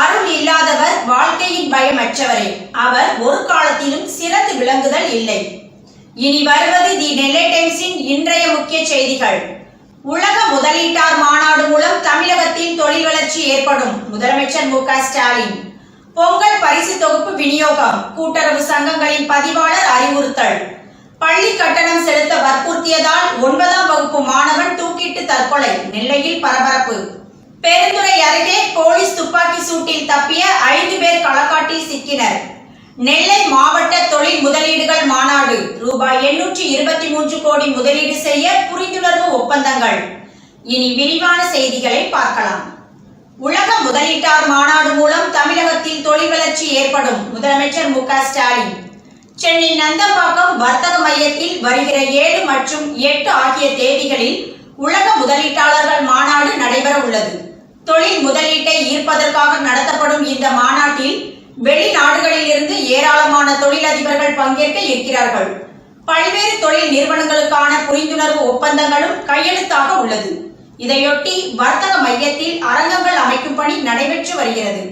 அருள் இல்லாதவர் வாழ்க்கையின் பயமற்றவரே. அவர் ஒரு காலத்திலும் சிறந்து விளங்குதல் இல்லை. இனி வருவது தி நெல்லை டைம்ஸின் இன்றைய முக்கிய செய்திகள். உலக முதலீட்டார் மாநாடு மூலம் தமிழகத்தில் தொழில் வளர்ச்சி ஏற்படும். முதலமைச்சர் மு க ஸ்டாலின். பொங்கல் பரிசு தொகுப்பு விநியோகம். கூட்டுறவு சங்கங்களின் பதிவாளர் அறிவுறுத்தல். பள்ளி கட்டணம் செலுத்த வற்புறுத்தியதால் ஒன்பதாம் வகுப்பு மாணவன் தூக்கிட்டு தற்கொலை. நெல்லையில் பரபரப்பு. பெருந்துறை அருகே போலீஸ் துப்பாக்கி சூட்டில் தப்பிய ஐந்து பேர் களக்காட்டில் சிக்கினர். நெல்லை மாவட்ட தொழில் முதலீடுகள் மாநாடு. ரூபாய் எண்ணூற்றி இருபத்தி மூன்று கோடி முதலீடு செய்ய புரிந்துணர்வு ஒப்பந்தங்கள். இனி விரிவான செய்திகளை பார்க்கலாம். உலக முதலீட்டார் மாநாடு மூலம் தமிழகத்தில் தொழில் வளர்ச்சி ஏற்படும். முதலமைச்சர் மு க ஸ்டாலின். சென்னை நந்தம்பாக்கம் வர்த்தக மையத்தில் வருகிற ஏழு மற்றும் எட்டு ஆகிய தேதிகளில் உலக முதலீட்டாளர்கள் மாநாடு நடைபெற உள்ளது தொழில் முதலீட்டை ஈர்ப்பதற்காக நடத்தப்படும் இந்த மாநாட்டில் வெளிநாடுகளில் இருந்து ஏராளமான தொழிலதிபர்கள் பங்கேற்க இருக்கிறார்கள். பல்வேறு தொழில் நிறுவனங்களுக்கான புரிந்துணர்வு ஒப்பந்தங்களும் கையெழுத்தாக உள்ளது. இதையொட்டி வர்த்தக மையத்தில் அரங்கங்கள் அமைக்கும் பணி நடைபெற்று வருகிறது.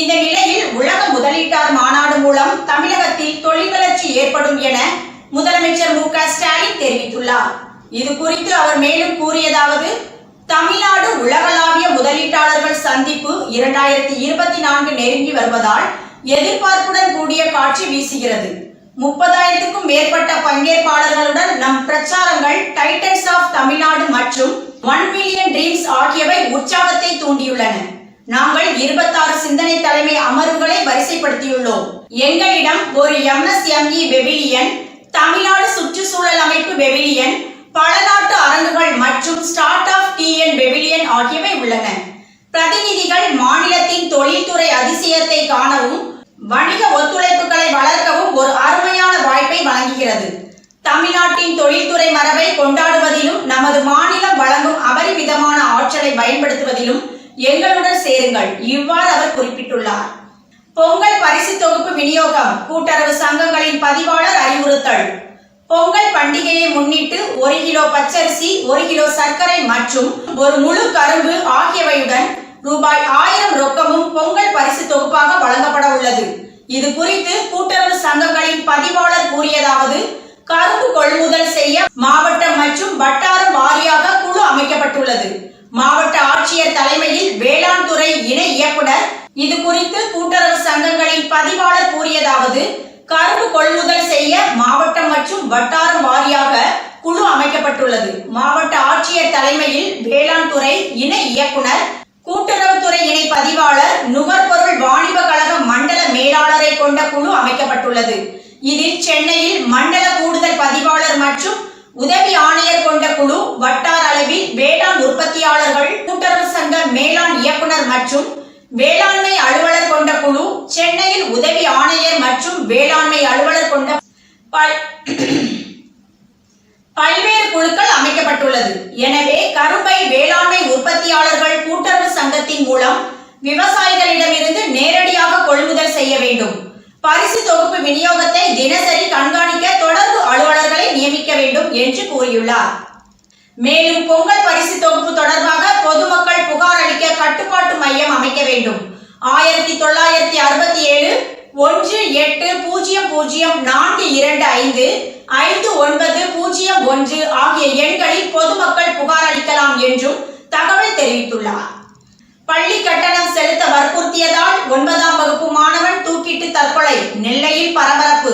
இந்த நிலையில் உலக முதலீட்டார் மாநாடு மூலம் தமிழகத்தில் தொழில் வளர்ச்சி ஏற்படும் என முதலமைச்சர் மு க ஸ்டாலின் தெரிவித்துள்ளார். இது குறித்து அவர் மேலும் கூறியதாவது தமிழ்நாடு உலகளாவிய முதலீட்டாளர்கள் சந்திப்பு இரண்டாயிரத்தி இருபத்தி நான்கு நெருங்கி வருவதால் எதிர்பார்ப்புடன் கூடிய காட்சி வீசுகிறது. முப்பதாயிரத்துக்கும் மேற்பட்ட பங்கேற்பாளர்களுடன் நம் பிரச்சாரங்கள் டைட்டன்ஸ் ஆஃப் தமிழ்நாடு மற்றும் ஒன் மில்லியன் ட்ரீம்ஸ் ஆகியவை உற்சாகத்தை தூண்டியுள்ளன. நாங்கள் இருபத்தாறு சிந்தனை தலைமை அமர்வுகளை வரிசைப்படுத்தியுள்ளோம். எங்களிடம் ஒரு எம்எஸ்எம்இ வெவிலியன் தமிழ்நாடு சுற்றுச்சூழல் அமைப்பு வெவிலியன் பல நாட்டு அரங்குகள் மற்றும் ஸ்டார்ட் ஆஃப் டிஎன் பெவிலியன் ஆகியவை உள்ளன. பிரதிநிதிகள் மாநிலத்தின் தொழில்துறை அதிசயத்தை காணவும் வணிக ஒத்துழைப்புகளை வளர்க்கவும் ஒரு அருமையான வாய்ப்பை வழங்குகிறது. தமிழ்நாட்டின் தொழில்துறை மரபை கொண்டாடுவதிலும் நமது மாநிலம் வழங்கும் அபரிமிதமான ஆற்றலை பயன்படுத்துவதிலும் எங்களுடன் சேருங்கள் இவ்வாறு அவர் குறிப்பிட்டுள்ளார். பொங்கல் பரிசு தொகுப்பு விநியோகம் கூட்டுறவு சங்கங்களின் பதிவாளர் அறிவுறுத்தல். பொங்கல் பண்டிகையை முன்னிட்டு ஒரு கிலோ பச்சரிசி ஒரு கிலோ சர்க்கரை மற்றும் ஒரு முழு கரும்பு ஆகியவையுடன் ரூபாய் ஆயிரம் ரொக்கமும் பொங்கல் பரிசு தொகுப்பாக வழங்கப்பட உள்ளது. இது குறித்து கூட்டுறவு சங்கங்களின் பதிவாளர் கூறியதாவது கரும்பு கொள்முதல் செய்ய மாவட்ட மற்றும் வட்டாரம் வாரியாக குழு அமைக்கப்பட்டுள்ளது மாவட்ட ஆட்சியர் தலைமையில் வேளாண் துறை இணை இயக்குனர் இது குறித்து கூட்டுறவு சங்கங்களின் பதிவாளர் கூறியதாவது கரும்பு கொள்முதல் செய்ய மாவட்டம் மற்றும் வட்டாரம் வாரியாக குழு அமைக்கப்பட்டுள்ளது. மாவட்ட ஆட்சியர் தலைமையில் வேளாண் துறை இணை இயக்குனர் கூட்டுறவுத்துறை இணை பதிவாளர் நுகர்பொருள் வாணிப கழக மண்டல மேலாளரை கொண்ட குழு அமைக்கப்பட்டுள்ளது. இதில் சென்னையில் மண்டல கூடுதல் பதிவாளர் மற்றும் உதவி ஆணையர் கொண்ட குழு வட்டார அளவில் வேளாண் உற்பத்தியாளர்கள் கூட்டுறவு சங்க மேலாண் இயக்குனர் மற்றும் வேளாண்மை அலுவலர் கொண்ட குழு சென்னையில் உதவி ஆணையர் மற்றும் வேளாண்மை அலுவலர் கொண்ட பல்வேறு குழுக்கள் அமைக்கப்பட்டுள்ளது. எனவே கரும்பை வேளாண்மை உற்பத்தியாளர்கள் கூட்டுறவு சங்கத்தின் மூலம் விவசாயிகளிடமிருந்து நேரடியாக கொள்முதல் செய்ய வேண்டும். பரிசு தொகுப்பு விநியோகத்தை தினசரி கண்காணிக்க தொடர்பு அலுவலர்களை நியமிக்க வேண்டும் என்று கூறியுள்ளார். மேலும் பொங்கல் பரிசு தொகுப்பு தொடர்பாக பொதுமக்கள் புகார் அளிக்க கட்டுப்பாட்டு மையம் அமைக்க வேண்டும். ஆயிரம் ஒன்று எட்டு பூஜ்ஜியம் பூஜ்ஜியம் நான்கு இரண்டு ஐந்து ஐந்து ஒன்பது பூஜ்ஜியம் ஒன்று ஆகிய எண்களில் பொதுமக்கள் புகார் அளிக்கலாம் என்றும் தகவல் தெரிவித்துள்ளார். பள்ளி கட்டணம் செலுத்த வற்புறுத்தியதால் ஒன்பதாம் வகுப்பு மாணவன் தூக்கிட்டு தற்கொலை நெல்லையில் பரபரப்பு.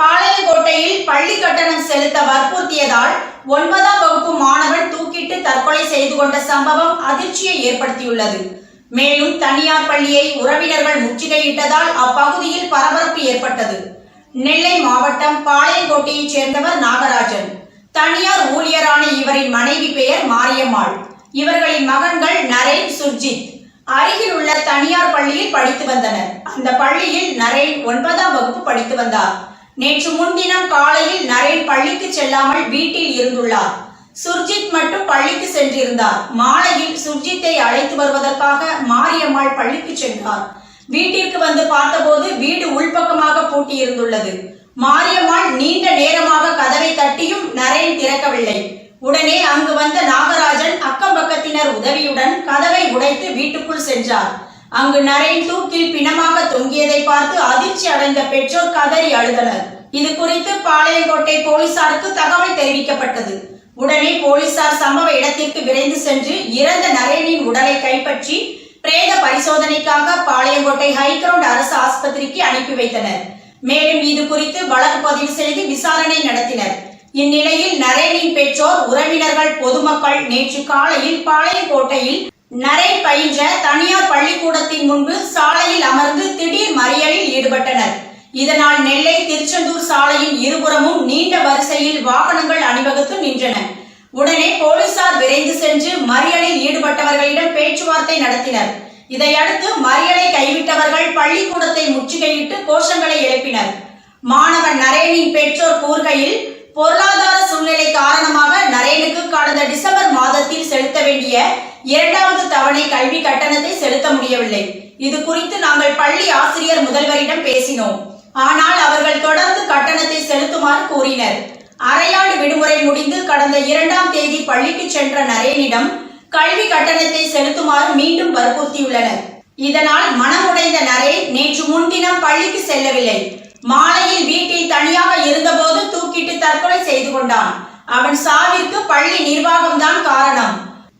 பாளையங்கோட்டையில் பள்ளி கட்டணம் செலுத்த வற்புறுத்தியதால் ஒன்பதாம் வகுப்பு மாணவன் தூக்கிட்டு தற்கொலை செய்து கொண்ட சம்பவம் அதிர்ச்சியை ஏற்படுத்தியுள்ளது. மேலும் தனியார் பள்ளியை உறவினர்கள் முற்றுகையிட்டதால் அப்பகுதியில் பரபரப்பு ஏற்பட்டது. நெல்லை மாவட்டம் பாளையங்கோட்டையைச் சேர்ந்தவர் நாகராஜன். தனியார் ஊழியரான இவரின் மனைவி பெயர் மாரியம்மாள். இவர்களின் மகன்கள் நரேன் சுர்ஜித். அருகில் உள்ள தனியார் பள்ளியில் படித்து வந்தனர். அந்த பள்ளியில் நரேன் ஒன்பதாம் வகுப்பு படித்து வந்தார். நேற்று முன்தினம் காலையில் நரேன் பள்ளிக்கு செல்லாமல் வீட்டில் இருந்துள்ளார். சுர்ஜித் மட்டும் பள்ளிக்கு சென்றிருந்தார். மாலையில் சுர்ஜித்தை அழைத்து வருவதற்காக மாரியம்மாள் பள்ளிக்கு சென்றார். வீட்டிற்கு வந்து பார்த்தபோது வீடு உள்பக்கமாக பூட்டியிருந்துள்ளது. மாரியம்மாள் நீண்ட நேரமாக கதவை தட்டியும் நரேன் திறக்கவில்லை. உடனே அங்கு வந்த நாகராஜன் அக்கம் பக்கத்தினர் உதவியுடன் கதவை உடைத்து வீட்டுக்குள் சென்றார். அங்கு நரேன் தூக்கில் பிணமாக தொங்கியதை பார்த்து அதிர்ச்சி அடைந்த பெற்றோர் கதறி அழுதனர். இது குறித்து பாளையங்கோட்டை போலீசாருக்கு தகவல் தெரிவிக்கப்பட்டது. உடனே போலீசார் சம்பவ இடத்திற்கு விரைந்து சென்று இறந்த நரேனின் உடலை கைப்பற்றி பிரேத பரிசோதனைக்காக பாளையங்கோட்டை ஹைகிரவுண்ட் அரசு ஆஸ்பத்திரிக்கு அனுப்பி வைத்தனர். மேலும் இது குறித்து வழக்கு பதிவு செய்து விசாரணை நடத்தினர். இந்நிலையில் நரேனின் பெற்றோர் உறவினர்கள் பொதுமக்கள் நேற்று காலையில் பாளையங்கோட்டையில் நரேன் பயின்ற தனியார் பள்ளிக்கூடத்தின் முன்பு சாலையில் அமர்ந்து திடீர் மறியலில் ஈடுபட்டனர். இதனால் நெல்லை திருச்செந்தூர் சாலையின் இருபுறமும் நீண்ட வரிசையில் வாகனங்கள் அணிவகுத்து நின்றன. உடனே போலீசார் விரைந்து சென்று மறியலில் ஈடுபட்டவர்களிடம் பேச்சுவார்த்தை நடத்தினர். இதையடுத்து மறியலை கைவிட்டவர்கள் பள்ளிக்கூடத்தை முற்றுகையிட்டு கோஷங்களை எழுப்பினர். மாணவன் நரேனின் பெற்றோர் கூறுகையில் பொருளாதார சூழ்நிலை காரணமாக நரேனுக்கு கடந்த டிசம்பர் மாதத்தில் செலுத்த வேண்டிய இரண்டாவது தவணை கல்வி கட்டணத்தை செலுத்த முடியவில்லை. இது குறித்து நாங்கள் பள்ளி ஆசிரியர் முதல்வரிடம் பேசினோம். ஆனால் அவர்கள் தொடர்ந்து கட்டணத்தை செலுத்துமாறு கூறினர். அரையாண்டு விடுமுறை முடிந்து கடந்த இரண்டாம் தேதி பள்ளிக்கு சென்ற நரேனிடம் கல்வி கட்டணத்தை செலுத்துமாறு மீண்டும் வற்புறுத்தியுள்ளனர். இதனால் மனமுடைந்த நரேன் நேற்று முன்தினம் பள்ளிக்கு செல்லவில்லை. மாலையில் வீட்டில் தனியாக இருந்தபோது தூக்கிட்டு தற்கொலை செய்து கொண்டான். அவன் சாவிற்கு பள்ளி நிர்வாகம்தான் காரணம்.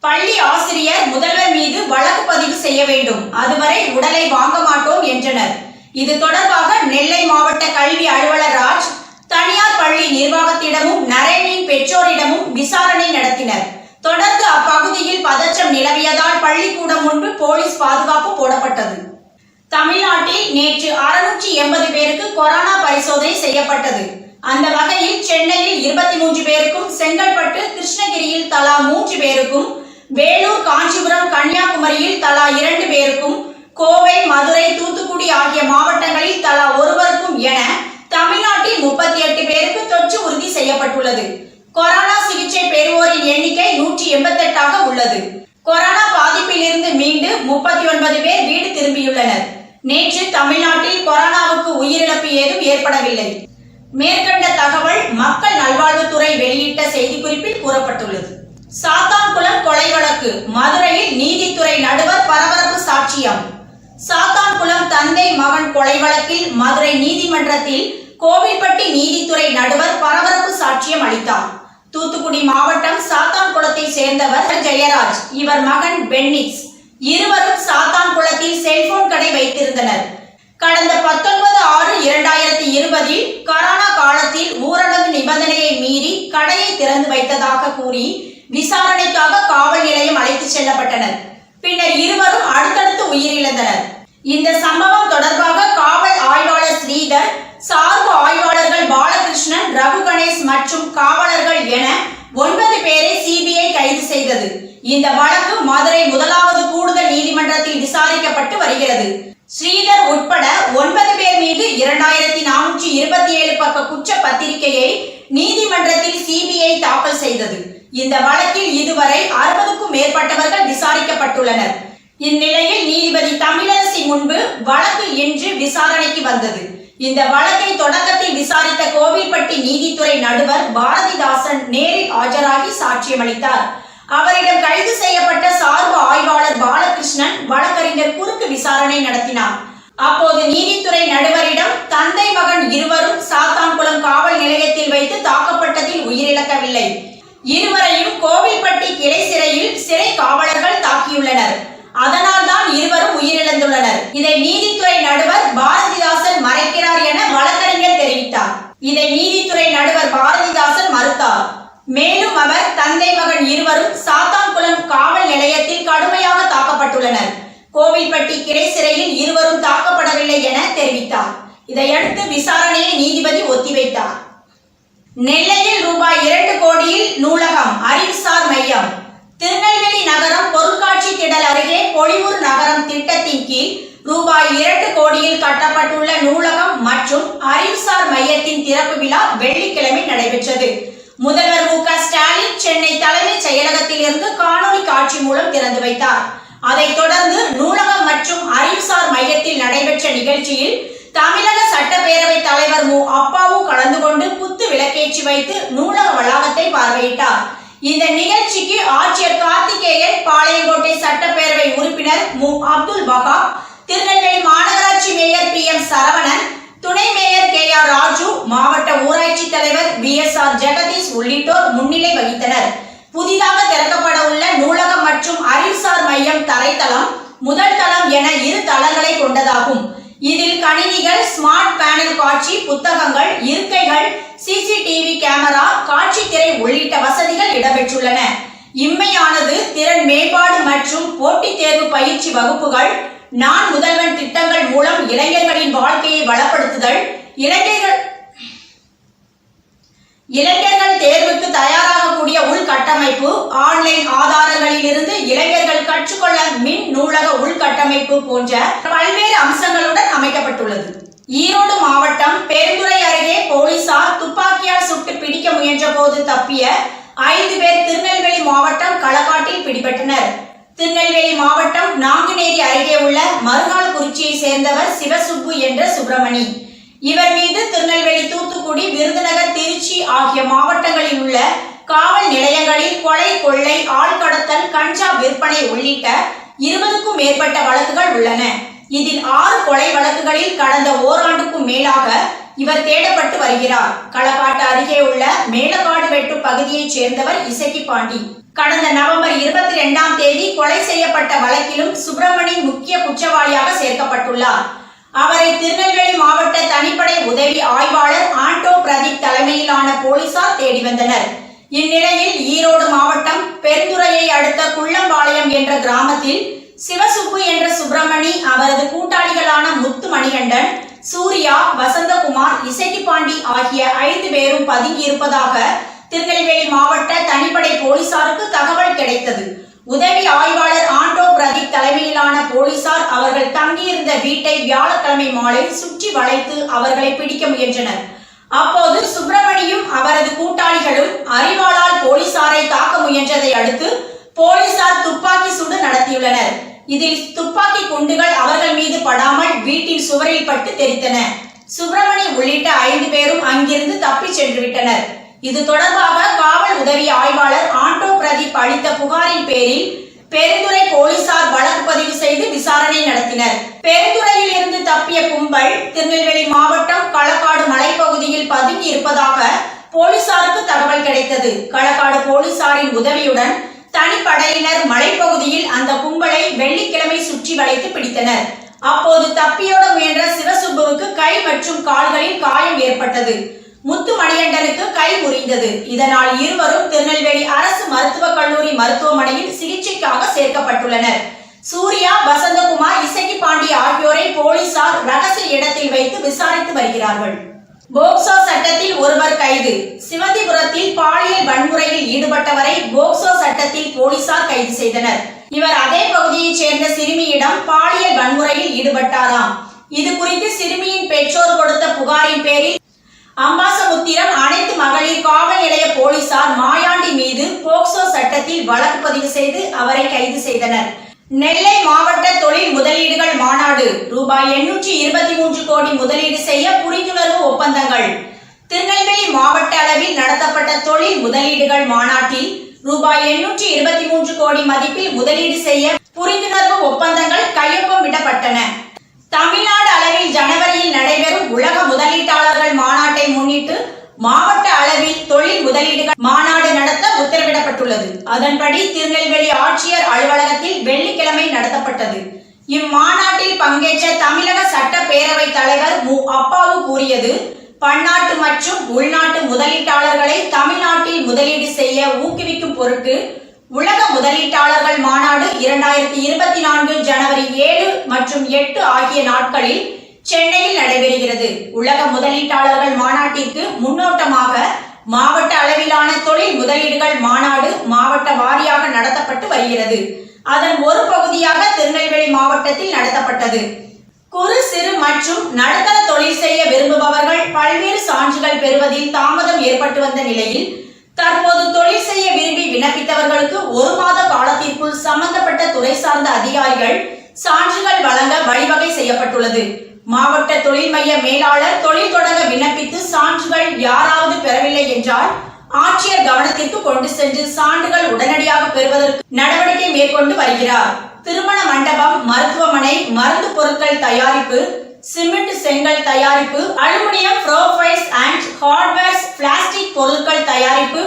பள்ளி ஆசிரியர் முதல்வர் மீது வழக்கு பதிவு செய்ய வேண்டும். அதுவரை உடலை வாங்க மாட்டோம் என்றனர். இது தொடர்பாக நெல்லை மாவட்ட கல்வி அலுவலர் ராஜ் தனியார் பள்ளி நிர்வாகத்திடமும் நரேனின் பெற்றோரிடமும் விசாரணை நடத்தினர். தொடர்ந்து அப்பகுதியில் பதற்றம் நிலவியதால் பள்ளிக்கூடம் முன்பு போலீஸ் பாதுகாப்பு போடப்பட்டது. தமிழ்நாட்டில் நேற்று அறுநூற்றி எண்பது பேருக்கு கொரோனா பரிசோதனை செய்யப்பட்டது. அந்த வகையில் சென்னையில் இருபத்தி மூன்று பேருக்கும் செங்கல்பட்டு கிருஷ்ணகிரியில் தலா மூன்று பேருக்கும் வேலூர் காஞ்சிபுரம் கன்னியாகுமரியில் தலா இரண்டு பேருக்கும் கோவை மதுரை தூத்துக்குடி ஆகிய மாவட்டங்களில் தலா ஒருவருக்கும் என தமிழ்நாட்டில் முப்பத்தி எட்டு பேருக்கு தொற்று உறுதி செய்யப்பட்டுள்ளது. கொரோனா சிகிச்சை பெறுவோரின் எண்ணிக்கை நூற்றி எண்பத்தெட்டாக உள்ளது. கொரோனா பாதிப்பிலிருந்து மீண்டு முப்பத்தி ஒன்பது பேர் வீடு திரும்பியுள்ளனர். நேற்று தமிழ்நாட்டில் கொரோனாவுக்கு உயிரிழப்பு ஏதும் ஏற்படவில்லை. மேற்கண்ட தகவல் மக்கள் நல்வாழ்வுத்துறை வெளியிட்ட செய்திக்குறிப்பில் கூறப்பட்டுள்ளது. சாத்தான்குளம் கொலை வழக்கு மதுரையில் நீதித்துறை நடுவர் பரபரப்பு சாட்சியம். சாத்தான்குளம் தந்தை மகன் கொலை வழக்கில் மதுரை நீதிமன்றத்தில் கோவில்பட்டி நீதித்துறை நடுவர் பரபரப்பு சாட்சியம் அளித்தார். தூத்துக்குடி மாவட்டம் சாத்தான்குளத்தை சேர்ந்தவர் ஜெயராஜ். இவர் மகன் பென்னிக்ஸ் இருவரும் சாத்தான்குளத்தில் செல்போன் கடை வைத்திருந்தனர். கடந்த பத்தொன்பது ஆறு இரண்டாயிரத்தி இருபதில் கரோனா காலத்தில் ஊரடங்கு நிபந்தனையை மீறி கடையை திறந்து வைத்ததாக கூறி விசாரணைக்காக காவல் நிலையம் அழைத்துச் செல்லப்பட்டனர். பின்னர் இருவரும் அடுத்தடுத்து உயிரிழந்தனர். இந்த சம்பவம் தொடர்பாக காவல் ஆய்வாளர் ஸ்ரீதர் சார்பு ஆய்வாளர்கள் பாலகிருஷ்ணன் ரகு கணேஷ் மற்றும் காவலர்கள் என ஒன்பது பேரை சிபிஐ கைது செய்தது. இந்த வழக்கு மதுரை முதலாவது கூடுதல் நீதிமன்றத்தில் விசாரிக்கப்பட்டு வருகிறது. ஸ்ரீதர் உட்பட ஒன்பது பேர் மீது இரண்டாயிரத்தி நானூற்றி இருபத்தி ஏழு பக்க குற்ற பத்திரிகையை நீதிமன்றத்தில் சிபிஐ தாக்கல் செய்தது. இந்த வழக்கில் இதுவரை அறுபதுக்கும் மேற்பட்டவர்கள் விசாரிக்கப்பட்டுள்ளனர். இந்நிலையில் நீதிபதி தமிழரசி முன்பு வழக்கு இன்று விசாரணைக்கு வந்தது. இந்த வழக்கை தொடக்கத்தில் விசாரித்த கோவில்பட்டி நீதித்துறை நடுவர் பாரதிதாசன் நேரில் ஆஜராகி சாட்சியமளித்தார். அவரிடம் கைது செய்யப்பட்ட சார்பு ஆய்வாளர் பாலகிருஷ்ணன் வழக்கறிஞர் குறுக்கு விசாரணை நடத்தினார். அப்போது நீதித்துறை நடுவரிடம் தந்தை மகன் இருவரும் சாத்தான்குளம் காவல் நிலையத்தில் வைத்து தாக்கப்பட்டதில் உயிரிழக்கவில்லை. இருவரையும் கோவில்பட்டி கிளை சிறையில் சிறை காவலர்கள் தாக்கியுள்ளனர். அதனால் தான் இருவரும் உயிரிழந்துள்ளனர். இதை நீதித்துறை நடுவர் பாரதிதாசன் மறைக்கிறார் என வழக்கறிஞர் தெரிவித்தார். இதை நீதித்துறை நடுவர் பாரதிதாசன் மறுத்தார். மேலும் அவர் தந்தை மகன் இருவரும் சாத்தான்குளம் காவல் நிலையத்தில் கடுமையாக தாக்கப்பட்டுள்ளனர். கோவில்பட்டி கிளை சிறையில் இருவரும் தாக்கப்படவில்லை என தெரிவித்தார். இதையடுத்து விசாரணையை நீதிபதி ஒத்திவைத்தார். நெல்லையில் ரூபாய் இரண்டு கோடியில் நூலகம் அறிவுசார் மையம். திருநெல்வேலி நகரம் பொருட்காட்சி திடல் அருகே பொலிவூர் நகரம் திட்டத்தின் கீழ் ரூபாய் இரண்டு கோடியில் கட்டப்பட்டுள்ள நூலகம் மற்றும் அறிவுசார் மையத்தின் திறப்பு விழா வெள்ளிக்கிழமை நடைபெற்றது. முதல்வர் மு க ஸ்டாலின் சென்னை தலைமைச் செயலகத்தில் இருந்து காணொலி காட்சி மூலம் திறந்து வைத்தார். அதைத் தொடர்ந்து நூலகம் மற்றும் அறிவுசார் மையத்தில் நடைபெற்ற நிகழ்ச்சியில் தமிழக சட்டப்பேரவை தலைவர் மு. அப்பாவு கலந்து கொண்டு குத்து விளக்கேற்றி வைத்து நூலக வளாகத்தை பார்வையிட்டார். இந்த நிகழ்ச்சிக்கு ஆட்சியர் கார்த்திகேயன் பாளையங்கோட்டை சட்டப்பேரவை உறுப்பினர் மு. அப்துல் வஹாப் திருநெல்வேலி மாநகராட்சி மேயர் பி. எம். சரவணன் துணை மேயர் கே. ஆர். ராஜு மாவட்ட ஊராட்சி தலைவர் பி எஸ். ஆர். ஜெகதீஷ் உள்ளிட்டோர் முன்னிலை வகித்தனர். புதிதாக திறக்கப்பட உள்ள நூலகம் மற்றும் அறிவுசார் மையம் தரைத்தளம் முதல் தளம் என இரு தளங்களை கொண்டதாகும். இதில் கணினிகள் ஸ்மார்ட் பேனல் காட்சி புத்தகங்கள் இருக்கைகள் சிசிடிவி கேமரா காட்சி திரை உள்ளிட்ட வசதிகள் இடம்பெற்றுள்ளன. இம்மையானது திறன் மேம்பாடு மற்றும் போட்டித் தேர்வு பயிற்சி வகுப்புகள் நான் முதல்வன் திட்டங்கள் மூலம் இளைஞர்களின் வாழ்க்கையை வளப்படுத்துதல் இளைஞர்கள் இளைஞர்கள் தேர்வுக்கு தயாராகக்கூடிய உள்கட்டமைப்பு ஆன்லைன் ஆதாரங்களில் இருந்து இளைஞர்கள் கற்றுக்கொள்ள மின் நூலக உள்கட்டமைப்பு போன்ற பல்வேறு அம்சங்களுடன் அமைக்கப்பட்டுள்ளது. ஈரோடு மாவட்டம் பெருந்துறை அருகே போலீசார் துப்பாக்கியால் சுட்டு பிடிக்க முயன்ற போது தப்பிய ஐந்து பேர் திருநெல்வேலி மாவட்டம் களக்காட்டில் பிடிபட்டனர். திருநெல்வேலி மாவட்டம் நாங்குநேரி அருகே உள்ள மறுநாள் குறிச்சியை சேர்ந்தவர் சிவசுப்பு என்ற சுப்பிரமணி. இவர் மீது திருநெல்வேலி தூத்துக்குடி விருதுநகர் திருச்சி ஆகிய மாவட்டங்களில் உள்ள காவல் நிலையங்களில் கொலை கொள்ளை ஆள்கடத்தல் கஞ்சா விற்பனை உள்ளிட்ட இருபதுக்கும் மேற்பட்ட வழக்குகள் உள்ளன. இதில் ஆறு கொலை வழக்குகளில் கடந்த ஓராண்டுக்கும் மேலாக இவர் தேடப்பட்டு வருகிறார். களக்காட்டு அருகே உள்ள மேலக்காடு வெட்டு பகுதியைச் சேர்ந்தவர் இசக்கி பாண்டி. கடந்த நவம்பர் இருபத்தி இரண்டாம் தேதி கொலை செய்யப்பட்ட வழக்கிலும் சுப்பிரமணி முக்கிய குற்றவாளியாக சேர்க்கப்பட்டுள்ளார். அவரை திருநெல்வேலி மாவட்ட தனிப்படை உதவி ஆய்வாளர் ஆண்டோ பிரதீப் தலைமையிலான போலீசார் தேடி வந்தனர். இந்நிலையில் ஈரோடு மாவட்டம் பெருந்துறையை அடுத்த குள்ளம்பாளையம் என்ற கிராமத்தில் சிவசுப்பு என்ற சுப்பிரமணி அவரது கூட்டாளிகளான முத்து மணிகண்டன் சூர்யா வசந்தகுமார் இசக்கிபாண்டி ஆகிய ஐந்து பேரும் பதுங்கியிருப்பதாக திருநெல்வேலி மாவட்ட தனிப்படை போலீசாருக்கு தகவல் கிடைத்தது. உதவி ஆய்வாளர் ஆண்டோ பிரதீப் தலைமையிலான போலீசார் அவர்கள் தங்கியிருந்த வீட்டை வியாழக்கிழமை மாலை சுற்றி வளைத்து அவர்களை பிடிக்க முயன்றனர். அப்போது சுப்பிரமணியும் அவரது கூட்டாளிகளும் அறிவாளால் போலீசாரை தாக்க முயன்றதை அடுத்து போலீசார் துப்பாக்கி சூடு நடத்தியுள்ளனர். இதில் துப்பாக்கி குண்டுகள் அவர்கள் மீது படாமல் வீட்டின் சுவரில் பட்டு தெரித்தன. சுப்பிரமணி உள்ளிட்ட ஐந்து பேரும் அங்கிருந்து தப்பிச் சென்று விட்டனர் இது தொடர்பாக காவல் உதவி ஆய்வாளர் ஆண்டோ பிரதீப் அளித்த புகாரின் பேரில் பெருந்துறை போலீசார் வழக்கு பதிவு செய்து விசாரணை நடத்தினர். பெருந்துறையில் இருந்து தப்பிய கும்பல் திருநெல்வேலி மாவட்டம் களக்காடு மலைப்பகுதியில் பதுங்கி இருப்பதாக போலீசாருக்கு தகவல் கிடைத்தது. களக்காடு போலீசாரின் உதவியுடன் தனிப்படையினர் மலைப்பகுதியில் அந்த கும்பலை வெள்ளிக்கிழமை சுற்றி வளைத்து பிடித்தனர். அப்போது தப்பியோட முயன்ற சிவசுப்புவுக்கு கை மற்றும் கால்களில் காயம் ஏற்பட்டது. முத்துமணியண்டனுக்கு கை முறிந்தது. இதனால் இருவரும் திருநெல்வேலி அரசு மருத்துவக் கல்லூரி மருத்துவமனையில் சிகிச்சைக்காக சேர்க்கப்பட்டுள்ளனர். சூர்யா வசந்தகுமார் இசக்கி பாண்டி ஆகியோரை போலீசார் ரகசிய இடத்தில் வைத்து விசாரித்து வருகிறார்கள். போக்சோ சட்டத்தில் ஒருவர் கைது. சிவந்திபுரத்தில் பாலியல் வன்முறையில் ஈடுபட்டவரை போக்சோ சட்டத்தில் போலீசார் கைது செய்தனர். இவர் அதே பகுதியைச் சேர்ந்த சிறுமியிடம் பாலியல் வன்முறையில் ஈடுபட்டாராம். இது குறித்து சிறுமியின் பெற்றோர் கொடுத்த புகாரின் பேரில் அம்பாசமுத்திரம் அனைத்து மகளிர் காவல் நிலைய போலீசார் மாயாண்டி மீது போக்சோ சட்டத்தில் வழக்கு பதிவு செய்து அவரை கைது செய்தனர். நெல்லை மாவட்ட தொழில் முதலீடுகள் மாநாடு. ரூபாய் எண்ணூற்றி இருபத்தி மூன்று கோடி முதலீடு செய்ய புரிந்துணர்வு ஒப்பந்தங்கள். திருநெல்வேலி மாவட்ட அளவில் நடத்தப்பட்ட தொழில் முதலீடுகள் மாநாட்டில் ரூபாய் எண்ணூற்றி இருபத்தி மூன்று கோடி மதிப்பில் முதலீடு செய்ய புரிந்துணர்வு ஒப்பந்தங்கள் கையொப்பமிடப்பட்டன தமிழ்நாடு அளவில் ஜனவரியில் நடைபெறும் உலக முதலீட்டாளர்கள் மாநாட்டை முன்னிட்டு மாவட்ட அளவில் தொழில் முதலீடுகள் மாநாடு நடத்த உத்தரவிடப்பட்டுள்ளது. அதன்படி திருநெல்வேலி ஆட்சியர் அலுவலகத்தில் வெள்ளிக்கிழமை நடத்தப்பட்டது. இம்மாநாட்டில் பங்கேற்ற தமிழக சட்டப்பேரவை தலைவர் மு. அப்பாவு கூறியது பன்னாட்டு மற்றும் உள்நாட்டு முதலீட்டாளர்களை தமிழ்நாட்டில் முதலீடு செய்ய ஊக்குவிக்கும் பொருட்டு உலக முதலீட்டாளர்கள் மாநாடு இரண்டாயிரத்தி இருபத்தி நான்கு ஜனவரி ஏழு மற்றும் எட்டு ஆகிய நாட்களில் சென்னையில் நடைபெறுகிறது. உலக முதலீட்டாளர்கள் மாநாட்டிற்கு முன்னோட்டமாக மாவட்ட அளவிலான தொழில் முதலீடுகள் மாநாடு மாவட்ட வாரியாக நடத்தப்பட்டு வருகிறது. அதன் ஒரு பகுதியாக திருநெல்வேலி மாவட்டத்தில் நடத்தப்பட்டது. குறு சிறு மற்றும் நடுத்தர தொழில் செய்ய விரும்புபவர்கள் பல்வேறு சான்றுகள் பெறுவதில் தாமதம் ஏற்பட்டு வந்த நிலையில் தற்போது தொழில் செய்ய விரும்பி விண்ணப்பித்தவர்களுக்கு ஒரு மாத காலத்திற்குள் சம்பந்தப்பட்ட துறை சார்ந்த அதிகாரிகள் சான்றுகள் வழங்க வழிவகை செய்யப்பட்டுள்ளது. மாவட்ட தொழில் மைய மேலாளர் தொழில் தொடங்க விண்ணப்பித்து சான்றுகள் யாராவது பெறவில்லை என்றால் ஆட்சியர் கவனத்திற்கு கொண்டு சென்று சான்றுகள் உடனடியாக பெறுவதற்கு நடவடிக்கை மேற்கொண்டு வருகிறார். திருமண மண்டபம் மருத்துவமனை மருந்து பொருட்கள் தயாரிப்பு சிமெண்ட் செங்கல் தயாரிப்பு aluminium profiles and hardwares plastic பொருட்கள் தயாரிப்பு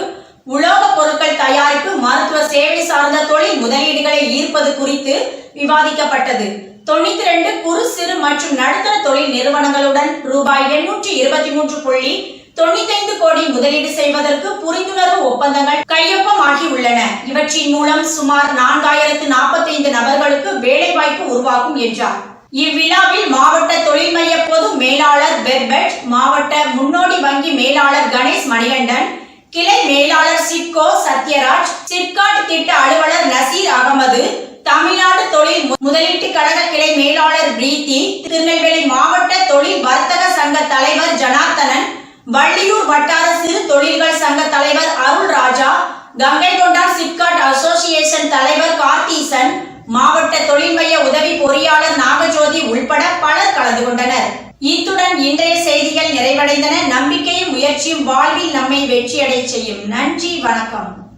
உலோக பொருட்கள் தயாரிப்பு மருத்துவ சேவை சார்ந்த தொழில் முதலீடுகளை ஈர்ப்பது குறித்து விவாதிக்கப்பட்டது. தொண்ணூத்தி ரெண்டு குறு சிறு மற்றும் நடுத்தர தொழில் நிறுவனங்களுடன் ரூபாய் எண்ணூற்றி இருபத்தி மூன்று புள்ளி தொண்ணூத்தைந்து கோடி முதலீடு செய்வதற்கு புரிந்துணர்வு ஒப்பந்தங்கள் கையொப்பமாகி உள்ளன இவற்றின் மூலம் சுமார் நான்காயிரத்து நாற்பத்தைந்து நபர்களுக்கு வேலைவாய்ப்பு உருவாகும் என்றார். இவ்விழாவில் மாவட்ட தொழில் மைய பொது மேலாளர் பெர்பெட் மாவட்ட முன்னோடி வங்கி மேலாளர் கணேஷ் மணிகண்டன் கிளை மேலாளர் சிட்கோ சத்யராஜ் சிப்காட் திட்ட அலுவலர் நசீர் அகமது தமிழ்நாடு தொழில் முதலீட்டு கழக கிளை மேலாளர் பிரீத்தி திருநெல்வேலி மாவட்ட தொழில் வர்த்தக சங்க தலைவர் ஜனார்த்தனன் வள்ளியூர் வட்டார சிறு தொழில்கள் சங்க தலைவர் அருள் ராஜா கங்கை கொண்டார் சிப்காட் அசோசியேஷன் தலைவர் கார்த்தீசன் மாவட்ட தொழில் மைய உதவி பொறியாளர் நாகஜோதி உள்பட பலர் கலந்து கொண்டனர். இத்துடன் இன்றைய செய்திகள் நிறைவடைந்தன. நம்பிக்கையும் முயற்சியும் வாழ்வில் நம்மை வெற்றியடை செய்யும். நன்றி வணக்கம்.